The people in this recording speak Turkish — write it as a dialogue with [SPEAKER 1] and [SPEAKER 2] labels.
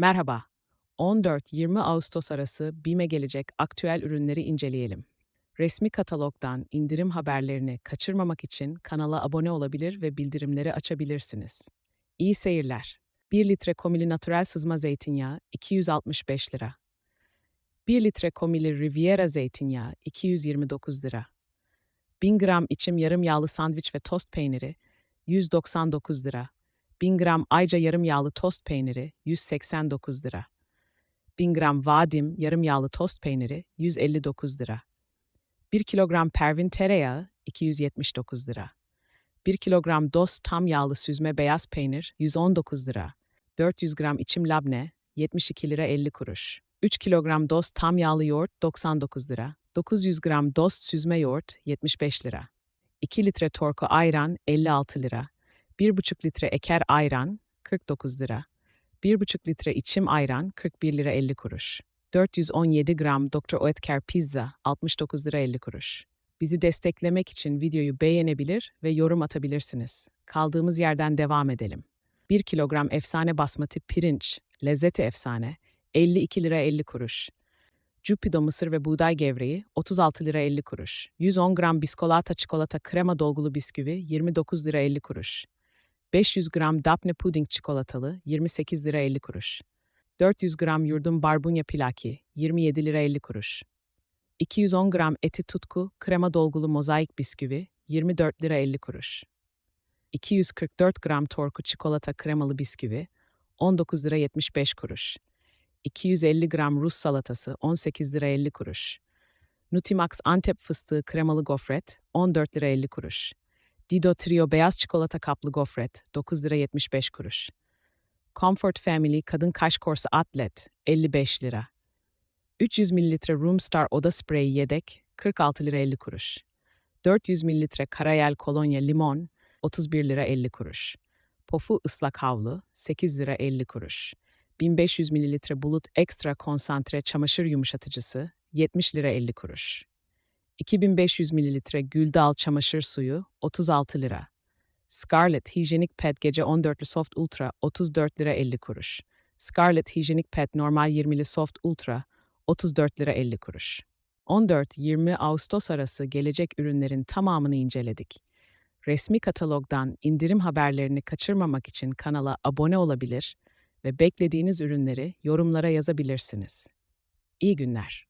[SPEAKER 1] Merhaba. 14-20 Ağustos arası BİM'e gelecek aktüel ürünleri inceleyelim. Resmi katalogdan indirim haberlerini kaçırmamak için kanala abone olabilir ve bildirimleri açabilirsiniz. İyi seyirler. 1 litre komili natürel sızma zeytinyağı 265 lira. 1 litre komili Riviera zeytinyağı 229 lira. 1000 gram içim yarım yağlı sandviç ve tost peyniri 199 lira. 1000 gram ayca yarım yağlı tost peyniri 189 lira. 1000 gram vadim yarım yağlı tost peyniri 159 lira. 1 kilogram pervin tereyağı 279 lira. 1 kilogram dost tam yağlı süzme beyaz peynir 119 lira. 400 gram içim labne 72 lira 50 kuruş. 3 kilogram dost tam yağlı yoğurt 99 lira. 900 gram dost süzme yoğurt 75 lira. 2 litre torku ayran 56 lira. 1,5 litre eker ayran 49 lira. 1,5 litre içim ayran 41 lira 50 kuruş. 417 gram Dr. Oetker pizza 69 lira 50 kuruş. Bizi desteklemek için videoyu beğenebilir ve yorum atabilirsiniz. Kaldığımız yerden devam edelim. 1 kilogram efsane basmati pirinç, lezzeti efsane, 52 lira 50 kuruş. Cupido mısır ve buğday gevreği 36 lira 50 kuruş. 110 gram biskolata çikolata krema dolgulu bisküvi 29 lira 50 kuruş. 500 gram Daphne puding çikolatalı 28 lira 50 kuruş. 400 gram yurdum barbunya pilaki 27 lira 50 kuruş. 210 gram eti tutku krema dolgulu mozaik bisküvi 24 lira 50 kuruş. 244 gram torku çikolata kremalı bisküvi 19 lira 75 kuruş. 250 gram Rus salatası 18 lira 50 kuruş. Nutimax Antep fıstığı kremalı gofret 14 lira 50 kuruş. Dido Trio beyaz çikolata kaplı gofret 9 lira 75 kuruş. Comfort Family kadın kaş korsu atlet 55 lira. 300 ml Room Star oda spreyi yedek 46 lira 50 kuruş. 400 ml Karayel kolonya limon 31 lira 50 kuruş. Pofu ıslak havlu 8 lira 50 kuruş. 1500 ml Bulut Ekstra konsantre çamaşır yumuşatıcısı 70 lira 50 kuruş. 2500 ml Güldal çamaşır suyu 36 lira. Scarlett hijyenik pet gece 14'lü soft ultra 34 lira 50 kuruş. Scarlett hijyenik pet normal 20'li soft ultra 34 lira 50 kuruş. 14-20 Ağustos arası gelecek ürünlerin tamamını inceledik. Resmi katalogdan indirim haberlerini kaçırmamak için kanala abone olabilir ve beklediğiniz ürünleri yorumlara yazabilirsiniz. İyi günler.